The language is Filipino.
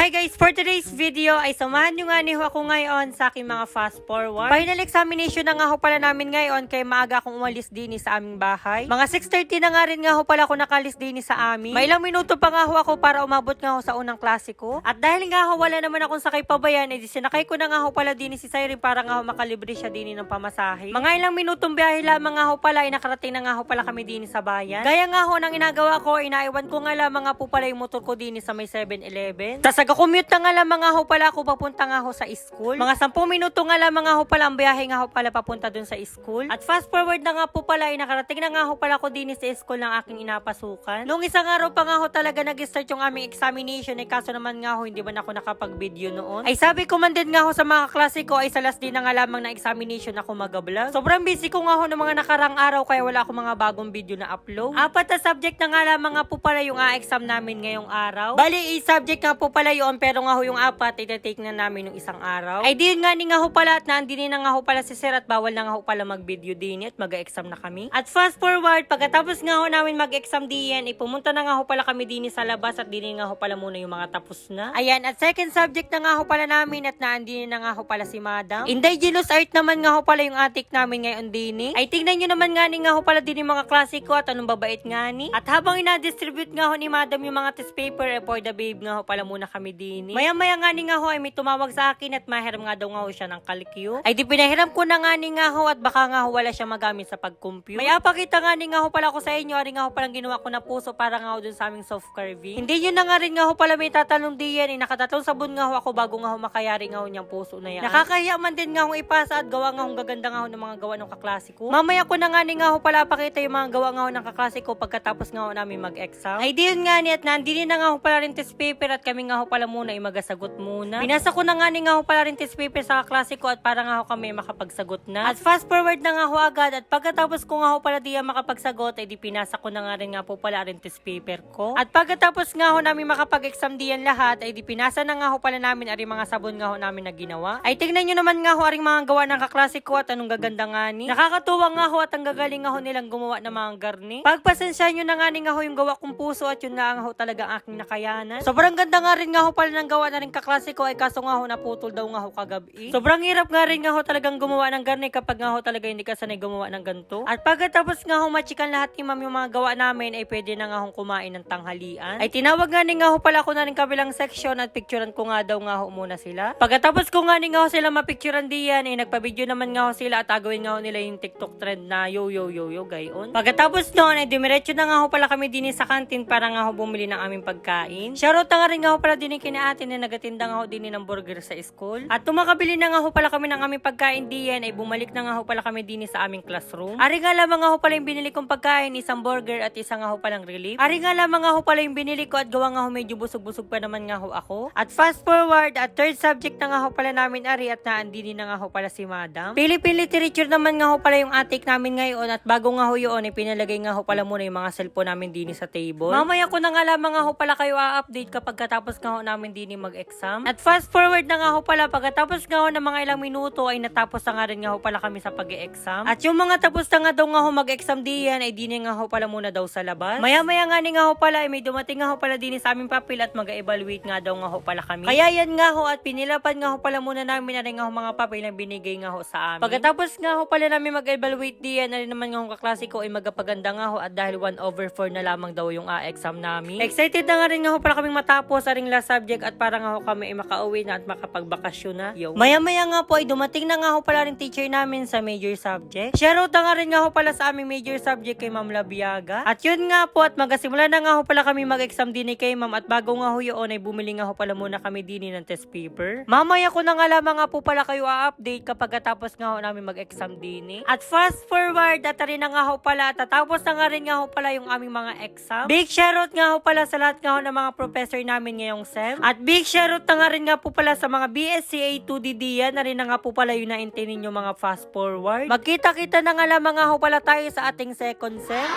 Hi guys! For today's video ay samahan nyo nga ni ho ako ngayon sa aking mga fast forward. Final examination na nga ho pala namin ngayon kay maaga akong umalis din sa aming bahay. Mga 6.30 na nga rin nga ho pala ako nakalis din sa amin. May ilang minuto pa nga ho ako para umabot nga ho sa unang klase ko. At dahil nga ho wala naman akong sakay pabayan, edi sinakay ko na nga ho pala din si Siren para nga ho makalibre siya din ng pamasahe. Mga ilang minutong biyahe lamang nga ho pala ay nakarating na nga ho pala kami din sa bayan. Gaya nga ho nang inagawa ko, inaiwan ko nga lamang nga po pala yung motor ko din sa may 7-Eleven. Tapos nag-commute na nga lamang ho pala ako papunta nga ho sa school. Mga 10 minuto nga lamang ho pala ang biyahe nga ho pala papunta dun sa school. At fast forward na nga po pala ay nakarating na nga ho pala ako din sa school ng aking inapasukan. Noong isang araw pa nga ho talaga nag-start yung aming examination ay kaso naman nga ho hindi man ako nakapag-video noon. Ay sabi ko man din nga ho sa mga klase ko ay sa last din na nga lamang na examination ako mag-vlog. Sobrang busy ko nga ho ng mga nakarang araw kaya wala ako mga bagong video na upload. Apat na subject na nga lamang nga po pala yung a-exam namin ngayong araw. Bali, i-subject nga po pala yun pero nga ho yung apat iti-take na namin yung isang araw. Ay di nga ni nga ho pala at nandini na nga ho pala si Sir at bawal na nga ho pala mag-video din at mag-exam na kami. At fast forward, pagkatapos nga ho namin mag-exam din, ipumunta na nga ho pala kami din sa labas at din nga ho pala muna yung mga tapos na. Ayan, at second subject na nga ho pala namin at naandini na nga ho pala si Madam. Indigenous art naman nga ho pala yung atik namin ngayon din. Ay tingnan nyo naman nga ni nga ho pala din yung mga klase ko at anong babait nga ni. At habang ina-distribute nga ho ni Madam yung mga test paper, eh, for the babe nga ho pala muna kami din. Maya-maya nga ni nga ho ay may tumawag sa akin at mahiram nga daw nga ho siya ng kalikyo. Ay di pinahiram ko na nga ni nga ho at baka nga ho wala siya magamit sa pag-compute. May apakita nga ni nga ho pala ko sa inyo, ari nga ho palang ginawa ko na puso para nga ho dun sa aming soft carving. Hindi yun na nga rin nga ho pala may tatanong diyan, eh, nakatatlong sabon nga ho ako bago nga ho makayari nga ho niyang puso na yan. Nakakahiya man din nga ho ipasa at gawa nga ho gaganda nga ho ng mga gawa ng kaklase ko. Mamaya ko na nga ni nga ho pala pakita yung mga gawa nga ho ng kaklase ko pagkatapos nga ho namin mag-exam. Ay di yun nga ni at nandini na nga ho pala rin test paper at kami nga ho pala muna ay magasagot muna. Binasa ko na nga ni nga ho pala rin test paper sa kaklase ko at para nga ho kami makapagsagot na. At fast forward na nga ho agad at pagkatapos ko nga ho pala diya makapagsagot ay di pinasa ko na nga rin nga po pala rin test paper ko. At pagkatapos nga ho namin makapag-exam diyan lahat ay di pinasa na nga ho pala namin ari mga sabon nga ho namin na ginawa. Ay tignan nyo naman nga ho aring mga gawa ng kaklase ko at anong gaganda nga ni. Nakakatuwa nga ho at ang gagaling nga ho nilang gumawa ng mga garni. Pagpasensya nyo na nga ni nga ho yung gawa kong puso at yun na nga ho talaga aking nakayanan. Sobrang ganda nga rin nga ho pala ng gawa na rin kaklase ko ay kaso nga ho naputol daw nga ho kagabi. Sobrang hirap nga rin nga ho talagang gumawa ng garni kapag nga ho talaga hindi ka sanay gumawa ng ganito. At pagkatapos nga ho machikan lahat ni ma'am yung mga gawa namin ay pwede na nga ho kumain ng tanghalian. Ay tinawag nga ni nga ho pala ko na rin kabilang section at picturean ko nga daw nga ho muna sila. Pagkatapos ko nga ni nga ho sila mapicturean diyan ay nagpa-video naman nga ho sila at agawin nga ho nila yung TikTok trend na yo yo yo yo gayon. Pagkatapos noon ay dumiretso na nga ho pala kami din sa kantin para nga ho bumili ng aming pagkain. Shoutout nga rin nga ho pala din kina ate na nagatinda nga ho din ng burger sa school. At tumakabili na nga ho pala kami ng aming pagkain diyan ay bumalik na nga ho pala kami din sa aming classroom. Ari nga lamang nga ho pala yung binili kong pagkain, isang burger at isang nga ho palang relief. Ari nga lamang nga ho pala yung binili ko at gawa nga ho medyo busog-busog pa naman nga ho ako. At fast forward, at third subject na nga ho pala namin ari at naandini na nga ho pala si madam. Philippine literature naman nga ho pala yung atik namin ngayon at bago nga ho yun ay pinalagay nga ho pala muna yung mga cellphone namin din sa table. Mamaya ko na nga lamang nga ho pala kayo a-update kapag katapos nga ho namin din mag-exam. At fast forward na nga ho pala pagkatapos nga ho ng mga ilang minuto ay natapos na nga rin nga ho pala kami sa pag-exam. At yung mga tapos na nga daw nga ho mag-exam diyan ay di nga ho pala muna daw sa labas. Maya-maya nga ni nga ho pala ay may dumating nga ho pala din sa aming papel at mag-evaluate nga daw nga ho pala kami. Kaya yan nga ho at pinilapan nga ho pala muna namin na rin nga ho mga papel na binigay nga ho sa amin. Pagkatapos nga ho pala namin mag-evaluate diyan na rin naman nga ho kaklase ko ay magapaganda nga ho at dahil 1 over 4 na lamang daw yung a-exam namin. Excited na nga rin nga ho pala kaming matapos sa ring last subject at para nga ho kami ay makauwi na at makapagbakasyon na. Yo. Maya-maya nga po ay dumating na nga ho pala rin teacher namin sa major subject. Shoutout na nga rin nga ho pala sa aming major subject kay Ma'am Labiaga. At yun nga po at magasimula na nga ho pala kami mag-exam din kay Ma'am at bago nga ho yun ay bumili nga ho pala muna kami din ng test paper. Mamaya ko na nga lamang nga po pala kayo a-update kapag katapos nga ho namin mag-exam din At fast forward at rin na nga ho pala tatapos na nga rin nga ho pala yung aming mga exam. Big shoutout nga ho pala sa lahat nga ho ng mga professor namin ngayong SEM. At big shoutout na nga rin nga po pala sa mga BSCA 2DD yan na rin nga po pala yung naintay ninyo mga fast forward. Magkita-kita na nga lamang nga ho pala tayo sa ating second SEM.